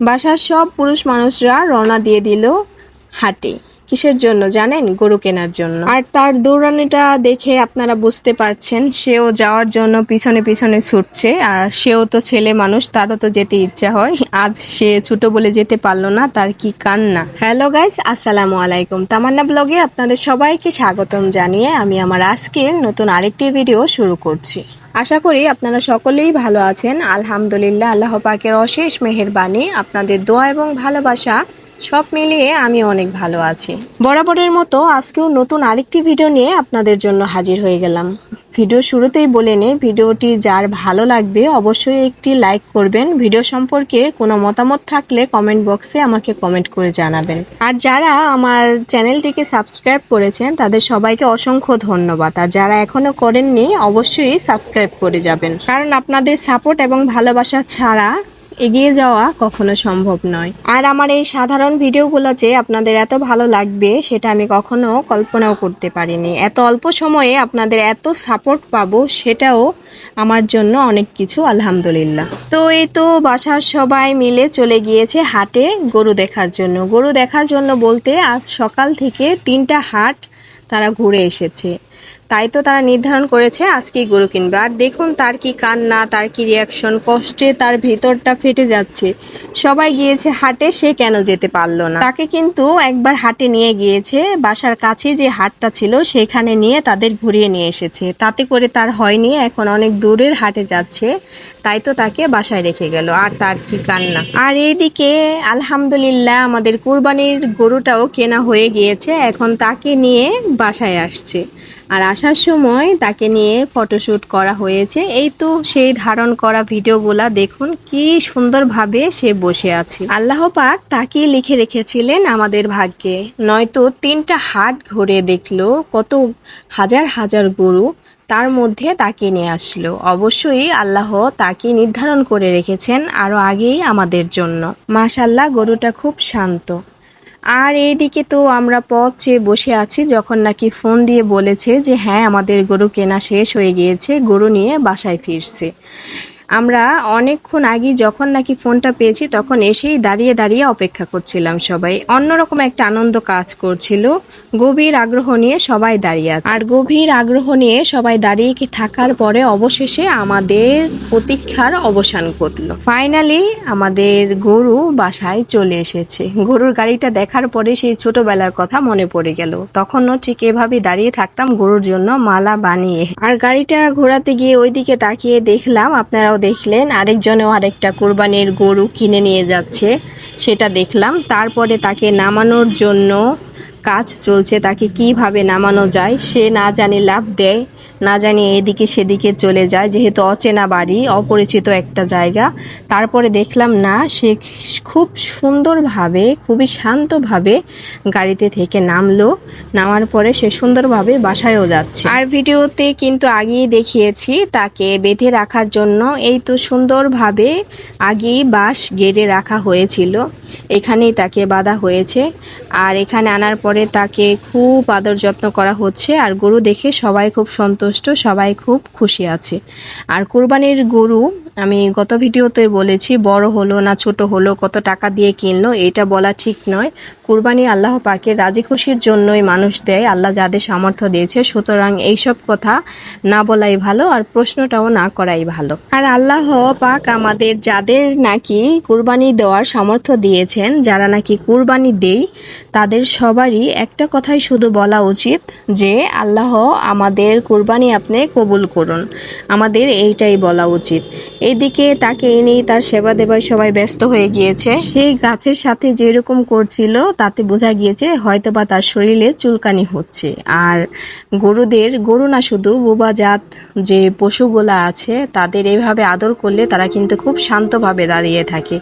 বাসার সব পুরুষ মানুষরা রওনা দিয়ে দিল হাটে। কিসের জন্য জানেন? গরু কেনার জন্য। আর তার দৌড়ানিটা দেখে আপনারা বুঝতে পারছেন, সেও যাওয়ার জন্য পিছনে পিছনে ছুটছে, আর সেও তো ছেলে মানুষ, তারও তো যেতে ইচ্ছা হয়। আজ সে ছোট বলে যেতে পারল না, তার কি কান্না? হ্যালো গাইস, আসসালামু আলাইকুম। তামান্না ব্লগে আপনাদের সবাইকে স্বাগতম জানিয়ে আমি আমার আজকের নতুন আরেকটি ভিডিও শুরু করছি। আশা করি আপনারা সকলেই ভালো আছেন। আলহামদুলিল্লাহ, আল্লাহ পাকের অশেষ মেহেরবানি। আপনাদের দোয়া এবং ভালোবাসা সব মিলিয়ে আমি অনেক ভালো আছি। বরাবরের মতো আজকেও নতুন আরেকটি ভিডিও নিয়ে আপনাদের জন্য হাজির হয়ে গেলাম। ভিডিও শুরুতেই বলে নে, ভিডিওটি যার ভালো লাগবে অবশ্যই একটি লাইক করবেন। ভিডিও সম্পর্কে কোনো মতামত থাকলে কমেন্ট বক্সে আমাকে কমেন্ট করে জানাবেন। আর যারা আমার চ্যানেলটিকে সাবস্ক্রাইব করেছেন, তাদের সবাইকে অসংখ্য ধন্যবাদ। আর যারা এখনও করেননি, অবশ্যই সাবস্ক্রাইব করে যাবেন। কারণ আপনাদের সাপোর্ট এবং ভালোবাসা ছাড়া এগিয়ে যাওয়া কখনো সম্ভব নয়। আর আমার এই সাধারণ ভিডিওগুলো যে আপনাদের এত ভালো লাগবে, সেটা আমি কখনো কল্পনাও করতে পারিনি। এত অল্প সময়ে আপনাদের এত সাপোর্ট পাবো, সেটাও আমার জন্য অনেক কিছু, আলহামদুলিল্লাহ। তো এই তো বাসার সবাই মিলে চলে গিয়েছে হাটে গরু দেখার জন্য। গরু দেখার জন্য বলতে আজ সকাল থেকে তিনটা হাট তারা ঘুরে এসেছে। তাই তো তারা নির্ধারণ করেছে, আজকেই গরু কিনবে। আর দেখুন তার কি কান্না, তার কি রিয়াকশন কষ্টে তার ভেতরটা ফেটে যাচ্ছে। সবাই গিয়েছে হাটে, সে কেন যেতে পারল না? তাকে কিন্তু একবার হাটে নিয়ে গিয়েছে, বাসার কাছে যে হাটটা ছিল, সেখানে নিয়ে তাদের ঘুরিয়ে নিয়ে এসেছে। তাতে করে তার হয়নি, এখন অনেক দূরের হাটে যাচ্ছে। তাই তো তাকে বাসায় রেখে গেল, আর তার কি কান্না। আর এইদিকে, আলহামদুলিল্লাহ, আমাদের কুরবানির গরুটাও কেনা হয়ে গিয়েছে, এখন তাকে নিয়ে বাসায় আসছে। আর আসার সময় তাকে নিয়ে ফটোশ্যুট করা হয়েছে। এই তো সেই ধারণ করা ভিডিওগুলা, দেখুন কি সুন্দরভাবে সে বসে আছে। আল্লাহ পাক তাকে লিখে রেখেছিলেন আমাদের ভাগ্যে। নয়তো তিনটা হাট ঘুরে দেখল, কত হাজার হাজার গরু তার মধ্যে তাকে নিয়ে আসলো। অবশ্যই আল্লাহ তাকে নির্ধারণ করে রেখেছেন আরও আগেই আমাদের জন্য। মাশাল্লাহ গরুটা খুব শান্ত। আর এইদিকে তো আমরা পথ চেয়ে বসে আছি, যখন নাকি ফোন দিয়ে বলেছে যে হ্যাঁ আমাদের গরু কেনা শেষ হয়ে গিয়েছে, গরু নিয়ে বাসায় ফিরছে। আমরা অনেকক্ষণ আগে যখন নাকি ফোনটা পেয়েছি, তখন এসেই দাঁড়িয়ে দাঁড়িয়ে অপেক্ষা করছিলাম সবাই। অন্যরকম একটা আনন্দ কাজ করছিল। গভীর আগ্রহ নিয়ে সবাই দাঁড়িয়ে আছে। আর গভীর আগ্রহ নিয়ে সবাই দাঁড়িয়ে কি থাকার পরে অবশেষে আমাদের প্রতীক্ষার অবসান ঘটলো। ফাইনালি আমাদের গরু বাসায় চলে এসেছে। গরুর গাড়িটা দেখার পরে সেই ছোটবেলার কথা মনে পড়ে গেল। তখনও ঠিক এভাবে দাঁড়িয়ে থাকতাম গরুর জন্য মালা বানিয়ে। আর গাড়িটা ঘোরাতে গিয়ে ওইদিকে তাকিয়ে দেখলাম, আপনারাও দেখলেন, আরেকজনেও আরেকটা কোরবানির গরু কিনে নিয়ে যাচ্ছে, সেটা দেখলাম। তারপরে তাকে নামানোর জন্য কাজ চলছে, তাকে কীভাবে নামানো যায়, সে না জানি লাভ দেয়। না জানি এদিকে সেদিকে চলে যায়, যেহেতু অচেনা বাড়ি, অপরিচিত একটা জায়গা। তারপরে দেখলাম, না, সে খুব সুন্দরভাবে, খুবই শান্তভাবে গাড়িতে থেকে নামলো। নামার পরে সে সুন্দরভাবে বাসায়ও যাচ্ছে। আর ভিডিওতে কিন্তু আগেই দেখিয়েছি, তাকে বেঁধে রাখার জন্য। এই তো সুন্দরভাবে আগেই বাঁশ গেড়ে রাখা হয়েছিল। এখানেই তাকে বাঁধা হয়েছে। আর এখানে আনার পরে তাকে খুব আদর যত্ন করা হচ্ছে। আর গরু দেখে সবাই খুব সন্তুষ্ট, সবাই খুব খুশি আছে। আর কোরবানির গরু, আমি গত ভিডিওতে বলেছি, বড় হলো না ছোট হলো, কত টাকা দিয়ে কিনলো, এটা বলা ঠিক নয়। কুরবানি আল্লাহ পাকে রাজি খুশির জন্যই মানুষ দেয়, আল্লাহ যাদের সামর্থ্য দিয়েছে। সুতরাং এইসব কথা না বলাই ভালো আর প্রশ্নটাও না করাই ভালো। আর আল্লাহ পাক আমাদের যাদের নাকি কুরবানি দেওয়ার সামর্থ্য দিয়েছেন যারা নাকি কুরবানি দেই, তাদের সবারই একটা কথাই শুধু বলা উচিত যে, আল্লাহ আমাদের কুরবানি আপনি কবুল করুন। আমাদের এইটাই বলা উচিত। এইদিকে তাকে এনেই তার সেবা দেবায় সবাই ব্যস্ত হয়ে গিয়েছে। সেই গাছের সাথে যেরকম করছিল, তাতে বোঝা গিয়েছে হয়তোবা তার শরীরে চুলকানি হচ্ছে। আর গরুদের, গরু না শুধু, বোবা জাত যে পশুগুলা আছে, তাদের এইভাবে আদর করলে তারা কিন্তু খুব শান্তভাবে দাঁড়িয়ে থাকে।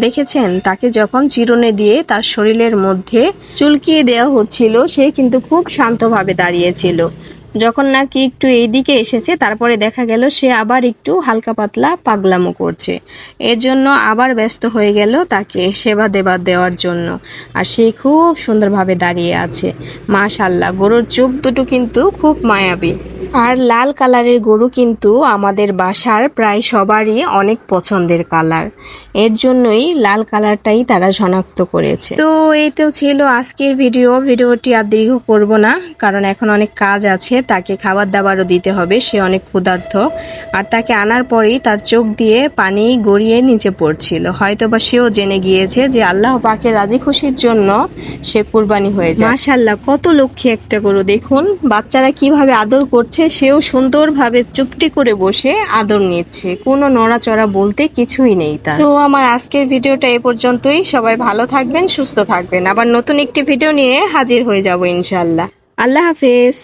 দেখেছেন, তাকে যখন চিরুনি দিয়ে তার শরীরের মধ্যে চুলকিয়ে দেওয়া হচ্ছিল সে কিন্তু খুব শান্তভাবে দাঁড়িয়েছিল যখন নাকি একটু এইদিকে এসেছে, তারপরে দেখা গেল সে আবার একটু হালকা পাতলা পাগলামো করছে। এর জন্য আবার ব্যস্ত হয়ে গেল তাকে সেবা দেবা দেওয়ার জন্য। আর সে খুব সুন্দরভাবে দাঁড়িয়ে আছে। মাশাল্লাহ গরুর চোখ দুটো কিন্তু খুব মায়াবী। আর লাল কালারের গরু কিন্তু আমাদের বাসার প্রায় সবারই অনেক পছন্দের কালার। এর জন্যই লাল কালারটাই তারা শনাক্ত করেছে। তো এই তো ছিল আজকের ভিডিও। ভিডিওটি আর দীর্ঘ করব না, কারণ এখন অনেক কাজ আছে তাকে খাবার দাবারও দিতে হবে, সে অনেক ক্ষুধার্ত। আর তাকে আনার পরেই তার চোখ দিয়ে পানি গড়িয়ে নিচে পড়ছিল। হয়তো বা সেও জেনে গিয়েছে যে আল্লাহ পাকে রাজি খুশির জন্য সে কুরবানি হয়ে যায়। মাশাল্লাহ কত লক্ষ্মী একটা গরু। দেখুন, বাচ্চারা কীভাবে আদর করছে, সেও সুন্দরভাবে চুপটি করে বসে আদর নিচ্ছে। কোনো নড়াচড়া বলতে কিছুই নেই তার। তো আমার আজকের ভিডিওটা এ পর্যন্তই। সবাই ভালো থাকবেন, সুস্থ থাকবেন। আবার নতুন একটি ভিডিও নিয়ে হাজির হয়ে যাব ইনশাল্লাহ আল্লাহ হাফেজ।